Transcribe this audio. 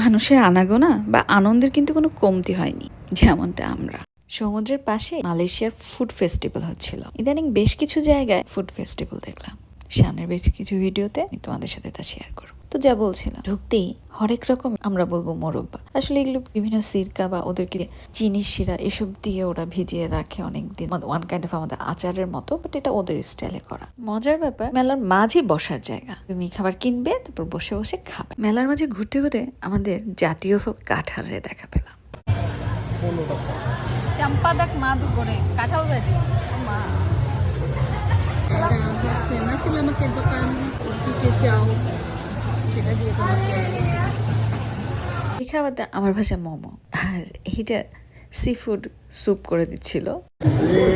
মানুষের আনাগোনা বা আনন্দের কিন্তু কোনো কমতি হয়নি, যেমনটা আমরা। সমুদ্রের পাশে মালয়েশিয়ার ফুড ফেস্টিভ্যাল হচ্ছিল। ইদানিং বেশ কিছু জায়গায় ফুড ফেস্টিভ্যাল দেখলাম। সামনের বেশ কিছু ভিডিওতে আমি তোমাদের সাথে তা শেয়ার করব। তো যা বলছিলাম। ঢুকতেই হরেক রকম আমরা বলব মোরব্বা। আসলে এগুলো বিভিন্ন সিরকা বা ওদেরকে চিনি শিরা এসব দিয়ে ওরা ভিজিয়ে রাখে অনেক দিন ওয়ান কাইন্ড অফ আমাদের আচারের মতো বাট এটা ওদের স্টাইলে করা। মজার ব্যাপার মেলার মাঝে বসার জায়গা। তুমি খাবার কিনবে তারপর বসে বসে খাবে। মেলার মাঝে ঘুরতে ঘুরতে আমাদের জাতীয় ফল কাঁঠালের দেখা পেলাম। চম্পাদক মাদু করে কাঁঠাল ভাজি। মা। হচ্ছে নাসিল আমাকে দোকান দিকে যাও সেটা দিয়ে তোমাকে এই খাবারটা আমার ভাষা মোমো। আর এইটা সি ফুড স্যুপ করে দিচ্ছিল। ये